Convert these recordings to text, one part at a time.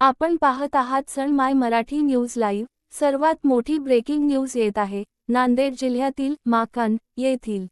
आपण पाहत आहात सण माय मराठी न्यूज लाईव्ह. सर्वात मोठी ब्रेकिंग न्यूज येत आहे. नांदेड जिल्ह्यातील माकंद येथील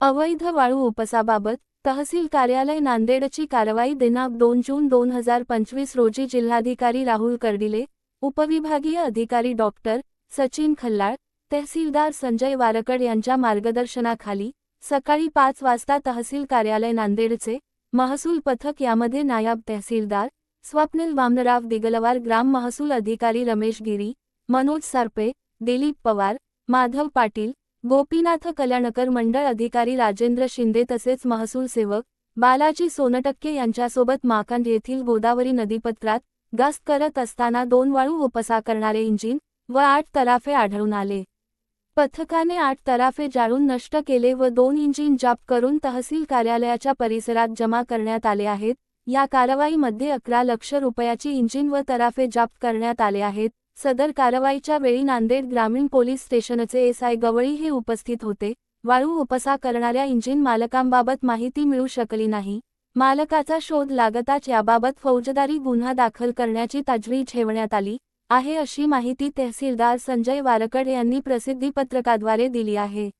अवैध वाळू उपसाबाबत तहसील कार्यालय नांदेडची कारवाई दिनांक दोन जून दोन हजार पंचवीस रोजी जिल्हाधिकारी राहुल कर्डिले उपविभागीय अधिकारी डॉक्टर सचिन खल्लाळ तहसीलदार संजय वारकड यांच्या मार्गदर्शनाखाली सकाळी पाच वाजता तहसील कार्यालय नांदेडचे महसूल पथक यामध्ये नायब तहसीलदार स्वप्नील वामनराव दिगलवार ग्राम महसूल अधिकारी रमेश गिरी मनोज सारपे दिलीप पवार माधव पाटील गोपीनाथ कल्याणकर मंडळ अधिकारी राजेंद्र शिंदे तसेच महसूल सेवक बालाजी सोनटक्के यांच्यासोबत माकांड येथील गोदावरी नदीपत्रात गस्त करत असताना दोन वाळू उपसा करणारे इंजिन व आठ तराफे आढळून आले. पथकाने आठ तराफे जाळून नष्ट केले व दोन इंजिन जाप करून तहसील कार्यालयाच्या परिसरात जमा करण्यात आले आहेत. या कारवाईमध्ये अकरा लक्ष रुपयाची इंजिन व तराफे जप्त करण्यात आले आहेत. सदर कारवाईच्या वेळी नांदेड ग्रामीण पोलीस स्टेशनचे एसआय गवळी हे उपस्थित होते. वाळू उपसा करणाऱ्या इंजिन मालकांबाबत माहिती मिळू शकली नाही. मालकाचा शोध लागताच याबाबत फौजदारी गुन्हा दाखल करण्याची तजवीज ठेवण्यात आली आहे अशी माहिती तहसीलदार संजय वारकड यांनी प्रसिद्धीपत्रकाद्वारे दिली आहे.